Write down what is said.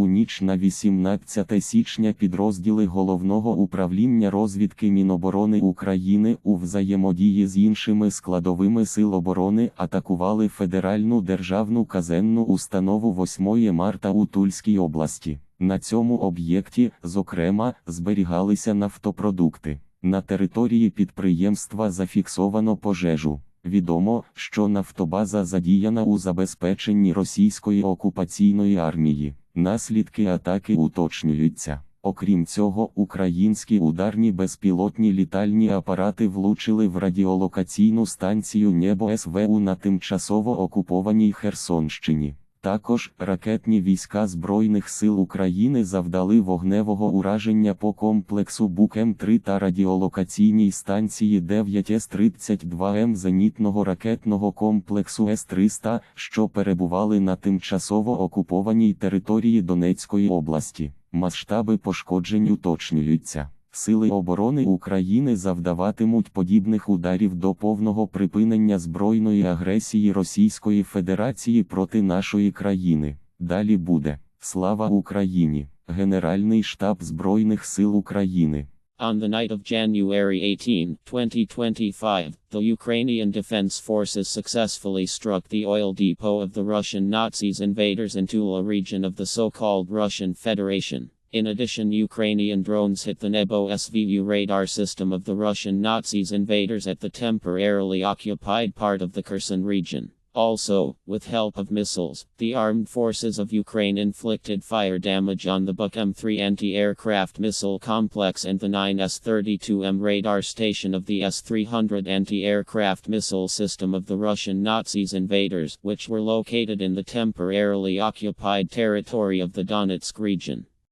У ніч на 18 січня підрозділи Головного управління розвідки Міноборони України у взаємодії з іншими складовими сил оборони атакували Федеральну державну казенну установу 8 марта у Тульській області. На цьому об'єкті, зокрема, зберігалися нафтопродукти. На території підприємства зафіксовано пожежу. Відомо, що нафтобаза задіяна у забезпеченні російської окупаційної армії. Наслідки атаки уточнюються. Окрім цього, українські ударні безпілотні літальні апарати влучили в радіолокаційну станцію Небо СВУ на тимчасово окупованій Херсонщині. Також ракетні війська Збройних сил України завдали вогневого ураження по комплексу Бук-М3 та радіолокаційній станції 9С-32М зенітного ракетного комплексу С-300, що перебували на тимчасово окупованій території Донецької області. Масштаби пошкоджень уточнюються. Сили оборони України завдаватимуть подібних ударів до повного припинення збройної агресії Російської Федерації проти нашої країни. Далі буде Слава Україні! Генеральний штаб Збройних сил України. On the night of January 18, 2025, the Ukrainian Defense Forces successfully struck the oil depot of the Russian Nazis invaders in Tula region of the so-called Russian Federation. In addition, Ukrainian drones hit the Nebo SVU radar system of the Russian Nazis invaders at the temporarily occupied part of the Kherson region. Also, with help of missiles, the armed forces of Ukraine inflicted fire damage on the Buk M3 anti-aircraft missile complex and the 9S-32M radar station of the S-300 anti-aircraft missile system of the Russian Nazis invaders, which were located in the temporarily occupied territory of the Donetsk region.